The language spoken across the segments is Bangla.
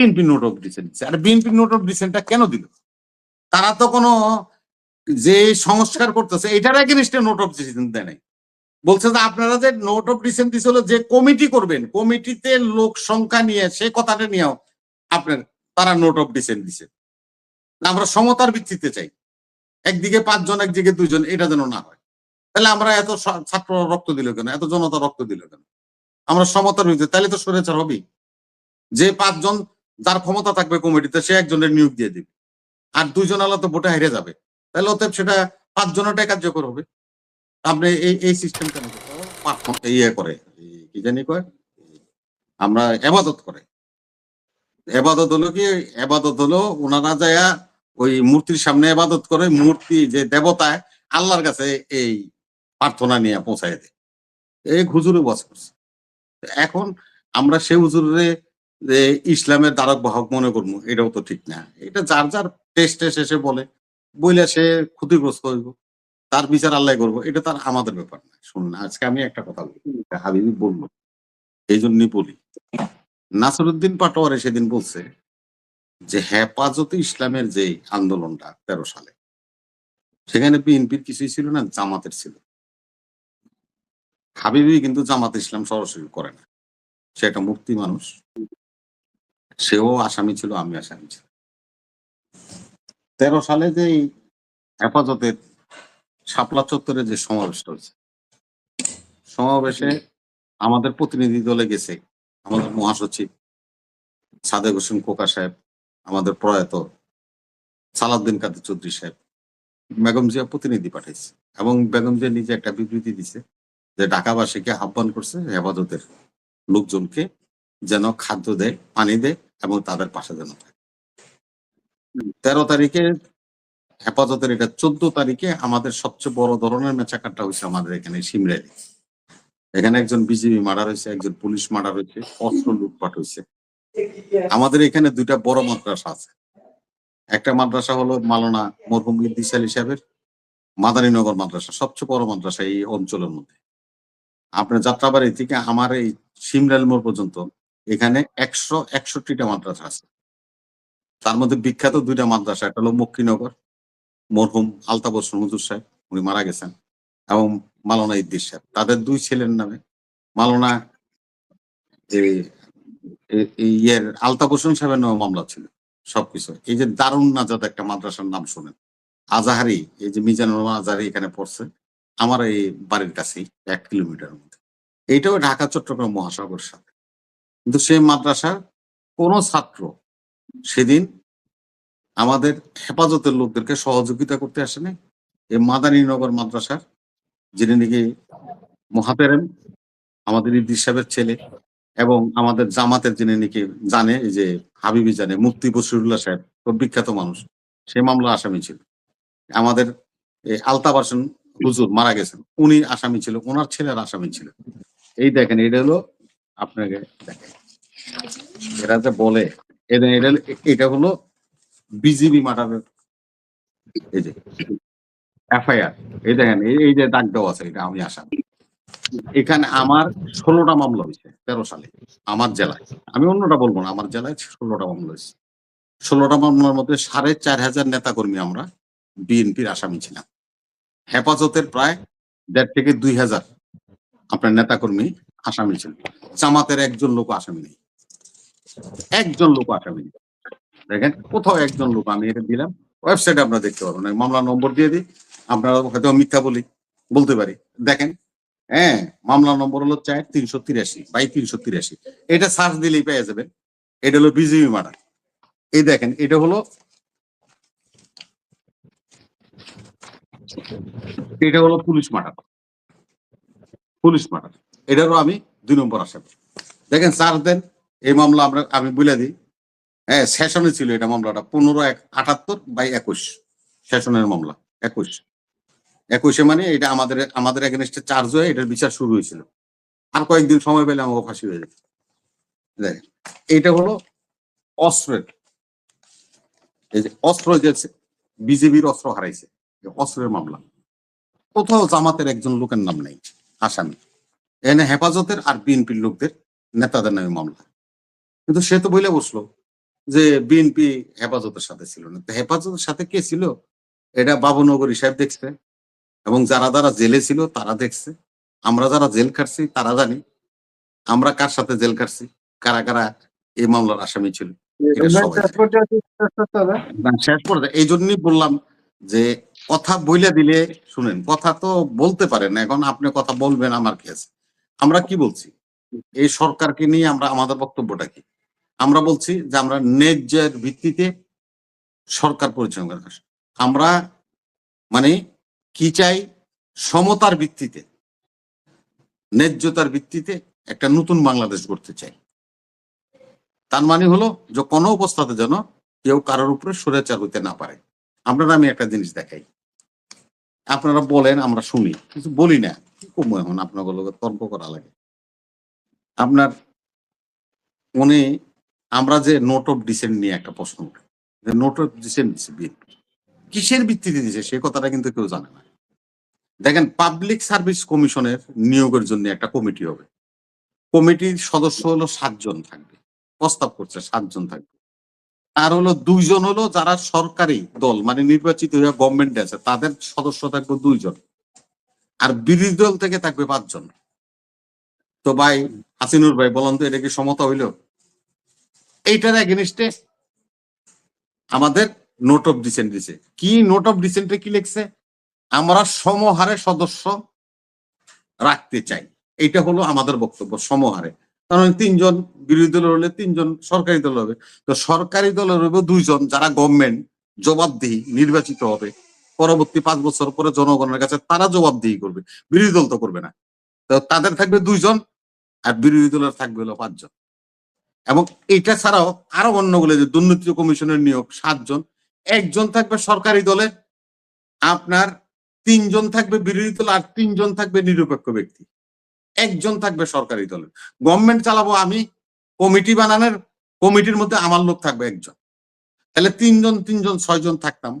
বিএনপি নোট অফ ডিসেন্ট আর বিএনপি নোট অফ ডিসেন্টটা কেন দিল? তারা তো কোনো যে সংস্কার করতেছে, এটার এগেনস্টে নোট অফ ডিসেন্ট দেয় নাই। বলছে যে আপনারা যে নোট অফ ডিসেন্ট দিছিল যে কমিটি করবেন কমিটিতে লোক সংখ্যা নিয়ে, সে কথাটা নিয়েও আপনার, তারা নোট অফ ডিসেন্ট দিছে। আমরা সমতার ভিত্তিতে চাই। একদিকে পাঁচজন, একদিকে দুইজন, এটা যেন না হয়। তাহলে আমরা এত ছাত্র রক্ত দিল কেন? এত জনতা রক্ত দিল কেন? আমরা সমতার ভিত্তিতে, তাহলে তো সরেচার হবেই। যে পাঁচজন যার ক্ষমতা থাকবে কমিটিতে সে একজনের নিয়োগ দিয়ে দিবে। আর দুইজন আলাদা ভোটে হেরে যাবে। তাহলে অতএব সেটা পাঁচজনটাই কার্যকর হবে। আপনি এই এই সিস্টেম কেন ইয়ে করে। কি জানি কয়? আমরা এবাদত করে। এবাদত হলো কি? এবাদত হলো ওনারা যায় ওই মূর্তির সামনে এবাদত করে। মূর্তি যে দেবতায় আল্লাহর কাছে এই প্রার্থনা নিয়ে পৌঁছায় দেয়। এই হুজুরে বস করছে। এখন আমরা সে হুজুরে যে ইসলামের দ্বারক বাহক মনে করব, এটাও তো ঠিক না। এটা যার যার টেস্টে শেষে বলে, বইলে সে ক্ষতিগ্রস্ত হইব, তার বিচার আল্লাহ করব, এটা তার আমাদের ব্যাপার না। শুনুন আজকে আমি একটা কথা বলি হাবিবি বলল এই জন্যই বলি। নাসরুদ্দিন পাটোয়ারি সেদিন বলছে যে, হেফাজতে ইসলামের যে আন্দোলনটা তেরো সালে, সেখানে বিএনপির কিছুই ছিল না, জামাতের ছিল। হাবিবি কিন্তু জামাত ইসলাম সরাসরি করে না। সে একটা মুক্তি মানুষ। সেও আসামি ছিল, আমি আসামি ছিল তেরো সালে যে হেফাজতের শাপলা চত্বরে যে সমাবেশটা হয়েছে, সমাবেশে আমাদের প্রতিনিধি দলে গেছে আমাদের মহাসচিব সাদেক হোসেন কোকা সাহেব, আমাদের প্রয়াত সালাউদ্দিন কাদের চৌধুরী সাহেব, বেগম জিয়া প্রতিনিধি পাঠাইছে এবং বেগম জিয়া নিজে একটা বিবৃতি দিছে যে ঢাকাবাসীকে আহ্বান করছে হেফাজতের লোকজনকে যেন খাদ্য দেয়, পানি দেয় এবং তাদের পাশে যেন থাকে। তেরো তারিখে হেফাজতের এটা চোদ্দ তারিখে আমাদের সবচেয়ে বড় ধরনের মেচাকারটা হয়েছে আমাদের এখানে সিমরাইলে এখানে একজন বিজেপি মার্ডার হয়েছে একজন পুলিশ মার্ডার হয়েছে অস্ত্র লুটপাট হয়েছে আমাদের এখানে দুইটা বড় মাদ্রাসা আছে। একটা মাদ্রাসা হলো মালানা মরহুম ইদ্দিস আলী সাহেবের মাদারীনগর মাদ্রাসা, সবচেয়ে বড় মাদ্রাসা এই অঞ্চলের মধ্যে। আপনার যাত্রাবাড়ি থেকে আমার এই সিমরাইল মোড় পর্যন্ত এখানে একশো একষট্টিটা মাদ্রাসা আছে। তার মধ্যে বিখ্যাত দুইটা মাদ্রাসা, একটা হলো মক্কিনগর, মরহুম আলতাফ হোসেন হুজুর সাহেব, উনি মারা গেছেন, এবং মালনা ইদ্দিস সাহেব। তাদের দুই ছেলের নামে মালনা ইয়ের আলতাফ হোসেন সাহেবের নামে মামলা ছিল, সবকিছু। এই যে দারুণ নাজাদ একটা মাদ্রাসার নাম শোনেন। আজাহারি, এই যে মিজানুর আজাহারি এখানে পড়ছে, আমার এই বাড়ির কাছেই, এক কিলোমিটার মধ্যে। এইটাও ঢাকা চট্টগ্রাম মহাসাগর সাথে। কিন্তু সে মাদ্রাসার কোন ছাত্র সেদিন আমাদের হেফাজতের লোকদেরকে সহযোগিতা করতে আসেনি। এই মাদানীনগর মাদ্রাসার, যিনি নাকি মহাতেরেম আমাদের ইদ্দিস সাহেবের ছেলে এবং আমাদের জামাতের যিনি নাকি জানে যে হাবিবি জানে, মুফতি বসিরুল্লাহ সাহেব, খুব বিখ্যাত মানুষ, সে মামলা আসামি ছিল। আমাদের হোসেন হুজুর মারা গেছেন, উনি আসামি ছিল, ওনার ছেলের আসামি ছিল। এই দেখেন, এটা হলো আপনাকে দেখেন এরা যে বলে এটা এটা হলো বিজিবি মার্ডারের এই যে এফআইআর। এই দেখেন, এই- এই যে দাগ দেওয়া আছে, এটা আমি আসাম। এখানে আমার ষোলোটা মামলা হয়েছে, তেরো সালে, আমার জেলায়। আমি অন্যটা বলব না, আমার জেলায় ষোলোটা মামলা হয়েছে। ষোলোটা মামলার মধ্যে সাড়ে চার হাজার নেতাকর্মী আমরা বিএনপির আসামি ছিলাম। হেফাজতের প্রায় দেড় থেকে দুই হাজার আপনার নেতাকর্মী আসামি ছিল। জামাতের একজন লোক আসামি নেই। একজন লোক আসামি নেই। দেখেন, কোথাও একজন লোক, আমি এটা দিলাম। ওয়েবসাইটে আপনারা দেখতে পারবেন মামলা নম্বর দিয়ে দিই। আপনারা হয়তো মিথ্যা বলি, বলতে পারি। দেখেন হ্যাঁ মামলা নম্বর হলো চার তিনশো তিরাশি, বাই তিনশো তিরাশি। এটা সার্চ দিলেই পেয়ে যাবেন। এটা হলো বিজিবি মার্ডার। এই দেখেন, এটা হলো এটা হলো পুলিশ মার্ডার। Police murder. এটারও আমি দুই নম্বর আসামি দেখেন সার্চ দেন, এই মামলা আমরা আমি বলে দিই। হ্যাঁ সেশনে ছিল এটা মামলাটা, পনেরো এক আটাত্তর বাই একুশ। সেশনের মামলা, একুশ। একুশে মানে এটা আমাদের আমাদের এগেনস্টে চার্জ হয়ে এটার বিচার শুরু হয়েছিল। আর কয়েকদিন সময় পেলে আমাকে ফাঁসি হয়ে যেত। দেখেন এইটা হলো অস্ত্রের এই যে অস্ত্র যে বিজেপির অস্ত্র হারাইছে। অস্ত্রের মামলা। কোথাও জামাতের একজন লোকের নাম নেই, আসামি। এনে হেফাজতের আর বিএনপির লোকদের নেতাদের নামে মামলা। কিন্তু সে তো বইলে বসল যে বিএনপি হেফাজতের সাথে ছিল না। তো হেফাজতের সাথে কে ছিল? এটা বাবুনগরী সাহেব দেখছে এবং যারা যারা জেলে ছিল তারা দেখছে। আমরা যারা জেল খাটছি তারা জানি। আমরা কার সাথে জেল খাটছি? কারা কারা এই মামলার আসামি ছিল? শেষ পর্যায়ে কি শেষ করতে হবে? না, শেষ পর্যায়ে এই জন্যই বললাম যে কথা বইলে দিলে শুনেন কথা তো বলতে পারেন এখন আপনি কথা বলবেন আমার কি আছে আমরা কি বলছি? এই সরকারকে নিয়ে আমরা, আমাদের বক্তব্যটা কি? আমরা বলছি যে আমরা ন্যায্যের ভিত্তিতে সরকার পরিচালনা করি। আমরা মানে কি চাই? সমতার ভিত্তিতে, ন্যায্যতার ভিত্তিতে একটা নতুন বাংলাদেশ গড়তে চাই। তার মানে হলো যে কোনো অবস্থাতে যেন কেউ কারোর উপরে সরেচার হইতে না পারে। আপনারা আমি একটা জিনিস দেখাই। আপনারা বলেন, আমরা শুনি। কিছু বলি না। কি কমবো এখন? আপনার লোকের তর্ক করা লাগে। আপনার উনি, আমরা যে নোট অফ ডিসেন্ট নিয়ে একটা প্রশ্ন উঠে। যে নোট অফ ডিসেন্ট দিচ্ছে বিএনপি কিসের ভিত্তিতে দিছে? সে কথাটা কিন্তু কেউ জানে না। দেখেন পাবলিক সার্ভিস কমিশনের নিয়োগের জন্য একটা কমিটি হবে। কমিটির সদস্য হলো সাতজন থাকবে। প্রস্তাব করছে সাতজন থাকবে। আর হলো দুইজন হলো যারা সরকারি দল মানে নির্বাচিত হয়ে গভর্নমেন্ট আছে, তাদের সদস্য থাকবে দুইজন। আর বিরোধী দল থেকে থাকবে পাঁচজন। তো ভাই, হাসিনুর ভাই, বলুন তো এটা কি সমতা হইল? এইটার এগেনিস্টে আমাদের নোট অফ ডিসেন্ট দিছে। কি নোট অফ ডিসেন্টে কি লিখছে? আমরা সমহারে সদস্য রাখতে চাই। এটা হলো আমাদের বক্তব্য, সমহারে। কারণ তিনজন বিরোধী দল হলে তিনজন সরকারি দল হবে। তো সরকারি দলের হবে দুইজন যারা গভর্নমেন্ট জবাবদিহি নির্বাচিত হবে। পরবর্তী পাঁচ বছর পরে জনগণের কাছে তারা জবাবদিহি করবে। বিরোধী দল তো করবে না। তো তাদের থাকবে দুইজন আর বিরোধী দলের থাকবে হলো পাঁচজন। এবং এটা ছাড়াও আরও অন্যগুলো যে দুর্নীতি কমিশনের নিয়োগ সাতজন। একজন থাকবে সরকারি দলে, আপনার তিনজন থাকবে বিরোধী দল আর তিনজন থাকবে নিরপেক্ষ ব্যক্তি। একজন থাকবে সরকারি দলের। গভর্নমেন্ট চালাবো আমি কমিটি বানানোর কমিটির মধ্যে আমার লোক থাকবে একজন। তাহলে তিনজন তিনজন, ছয়জন থাকতাম।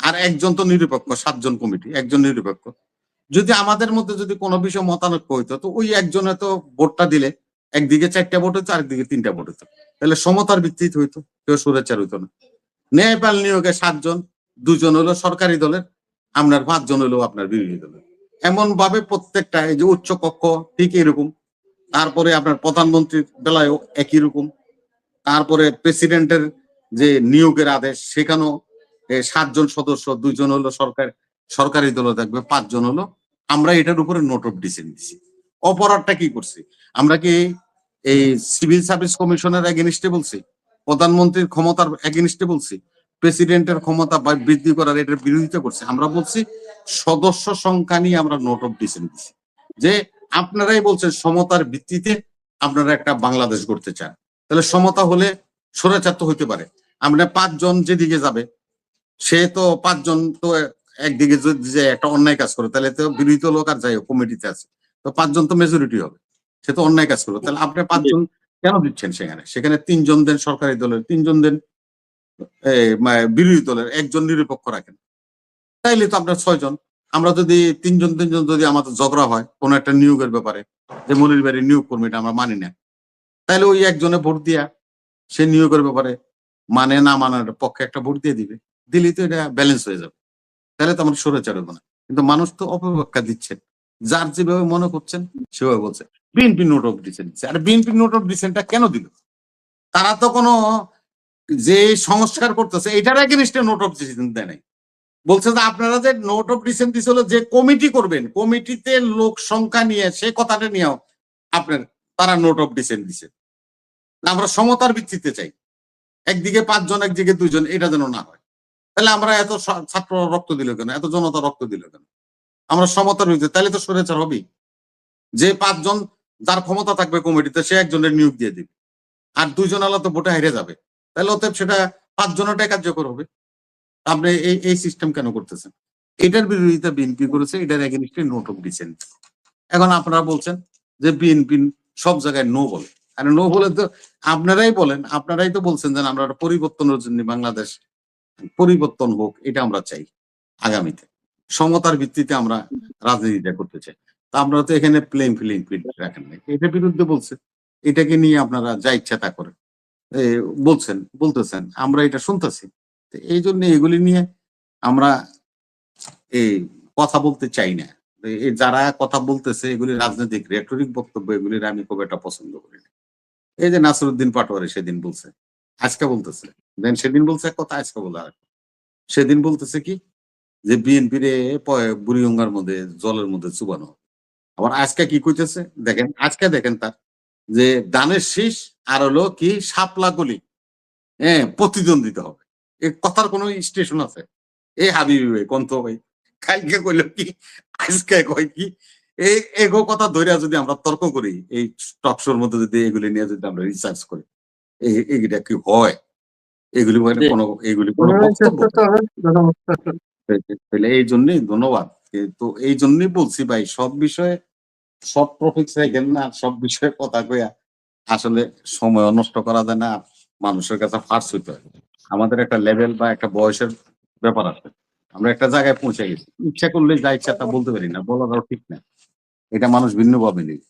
আর একজন তো নিরপেক্ষ, সাতজন কমিটি একজন নিরপেক্ষ। যদি আমাদের মধ্যে যদি কোনো বিষয় মতানৈক্য হইতো, তো ওই একজনে তো ভোটটা দিলে, একদিকে চারটা ভোট হইতো, আরেকদিকে তিনটা ভোট হইতো। তাহলে সমতার ভিত্তিতে হইতো, কেউ সুরেচার হইতো না। ন্যায়পাল নিয়োগে সাতজন, দুজন হলো সরকারি দলের, আপনার পাঁচজন হলো আপনার বিরোধী দলের। এমন ভাবে প্রত্যেকটা এই যে উচ্চ কক্ষ ঠিক এরকম। তারপরে আপনার প্রধানমন্ত্রীর বেলায়ও একই রকম। তারপরে প্রেসিডেন্টের যে নিয়োগের আদেশ, সেখানেও সাতজন সদস্য, দুইজন হলো সরকার, সরকারি দল থাকবে, পাঁচজন হলো। আমরা এটার উপরে নোট অফ ডিসেন্ট দিছি। অপরাধটা কি করছি? আমরা কি এই সিভিল সার্ভিস কমিশনের এগেনিস্টে বলছি? প্রধানমন্ত্রীর ক্ষমতার এগেনিস্টে বলছি? প্রেসিডেন্টের ক্ষমতা বৃদ্ধি করার এটার বিরোধিতা করছি? আমরা বলছি সদস্য সংখ্যা নিয়ে আমরা নোট অফ ডিসেন্ট দিছি। যে আপনারাই বলছেন সমতার ভিত্তিতে আপনারা একটা বাংলাদেশ গড়তে চান। তাহলে সমতা হলে স্বৈরাচার তো হইতে পারে। আমরা পাঁচজন যেদিকে যাবে সে তো পাঁচজন তো একদিকে যদি একটা অন্যায় কাজ করে তাহলে তো বিরোধী লোক আর যাই হোক, কমিটিতে আছে। তো পাঁচজন তো মেজরিটি হবে। সে তো অন্যায় কাজ করবে। তাহলে আপনি পাঁচজন কেন দিচ্ছেন সেখানে? সেখানে তিনজন দেন সরকারি দলের তিনজন দেন বিরোধী দলের একজন নিরপেক্ষ রাখেন। তাইলে তো আপনার ছয়জন। আমরা যদি তিনজন তিনজন যদি আমাদের ঝগড়া হয়, কোন একটা নিয়োগের ব্যাপারে, যে মনির বাড়ির নিয়োগ কর্মী এটা আমরা মানি না। তাহলে ওই একজনে ভোট দিয়া সে নিয়োগের ব্যাপারে মানে না মানার পক্ষে একটা ভোট দিয়ে দিবে। দিলেই তো এটা ব্যালেন্স হয়ে যাবে। তাহলে তো আমরা সরে চাড়ব না। কিন্তু মানুষ তো অপব্যাখ্যা দিচ্ছেন যার যেভাবে মনে করছেন, সেভাবে বলছে। BNP note of dissent. R BNP note of ডিসেন্টটা কেন দিল? তারা তো কোনো যে সংস্কার করতেছে, এটার এগেনিস্টে নোট অফ ডিসেন্ট দেয় নাই। বলছে যে আপনারা যে নোট অফ ডিসেন্ট দিছিল যে কমিটি করবেন কমিটিতে লোক সংখ্যা নিয়ে, সে কথাটা নিয়েও আপনার, তারা নোট অফ ডিসেন্ট দিছে। আমরা সমতার ভিত্তিতে চাই। একদিকে পাঁচজন, একদিকে দুইজন, এটা যেন না হয়। তাহলে আমরা এত ছাত্র রক্ত দিল কেন? এত জনতা রক্ত দিল কেন? আমরা সমতার ভিত্তিতে, তাহলে তো সরেচার হবেই। যে পাঁচজন, যার ক্ষমতা থাকবে কমিটিতে সে একজনের নিয়োগ দিয়ে দিবে। আর দুইজন আলাদা ভোটে হেরে যাবে। তাহলে অতএব সেটা পাঁচজনটাই কার্যকর হবে। আপনি এই এই সিস্টেম কেন করতেছেন? এটার বিরোধিতা বিএনপি করেছে, এটার এগেনস্টে নোট অফ ডিসেন্ট এখন আপনারা বলছেন যে বিএনপি সব জায়গায় নো বলে। আর নো বলে তো আপনারাই বলেন, আপনারাই তো বলছেন যে আমরা পরিবর্তনের জন্য বাংলাদেশ পরিবর্তন হোক, এটা আমরা চাই আগামীতে। সমতার ভিত্তিতে আমরা রাজনীতিটা করতে চাই। তা আপনারা তো এখানে প্লেন ফিলিং ফিল্ড রাখেন নাই। এটার বিরুদ্ধে বলছে, এটাকে নিয়ে আপনারা যা ইচ্ছা তা করেন। বলছেন, বলতেছেন, আমরা এটা শুনতেছি। তো এই জন্য এগুলি নিয়ে আমরা এই কথা বলতে চাই না। যারা কথা বলতেছে, এগুলি রাজনৈতিক রেটরিক বক্তব্য, এগুলির আমি খুব একটা পছন্দ করি না। এই যে নাসরুদ্দিন পাটোয়ারি সেদিন বলছে, আজকে বলতেছে। দেন সেদিন বলছে কথা, আজকে বলে আর সেদিন বলতেছে কি, যে বিএনপির বুড়িগঙ্গার মধ্যে, জলের মধ্যে চুবানো। আবার আজকে কি কইতেছে? দেখেন, আজকে দেখেন তার, যে দানের শীষ আর হলো কি, শাপলা গলি হ্যাঁ প্রতিদ্বন্দ্বিতা হবে। এই কথার কোনো স্টেশন আছে। এ হাবিবি ভাই কন্ত ভাই কালকে কইল কি আজকে কয় কি এই এগো কথা ধরে যদি আমরা তর্ক করি এই টক শোর মধ্যে যদি এগুলি নিয়ে যদি আমরা রিসার্চ করি এই- এইটা কি হয়? এগুলি মানে কোনো এগুলি কোনো তাহলে এই জন্যই ধন্যবাদ। তো এই জন্যই বলছি ভাই সব বিষয়ে সব টপিক রাখেন না সব বিষয়ে কথা কইয়া আসলে সময় নষ্ট করা যায় না মানুষের কাছে ফার্স্ট হইতে হয়। আমাদের একটা লেভেল বা একটা বয়সের ব্যাপার আছে। আমরা একটা জায়গায় পৌঁছে গেছি। ইচ্ছা করলে যা ইচ্ছা তা বলতে পারি না, বলাটাও ঠিক না। এটা মানুষ ভিন্নভাবে নেই।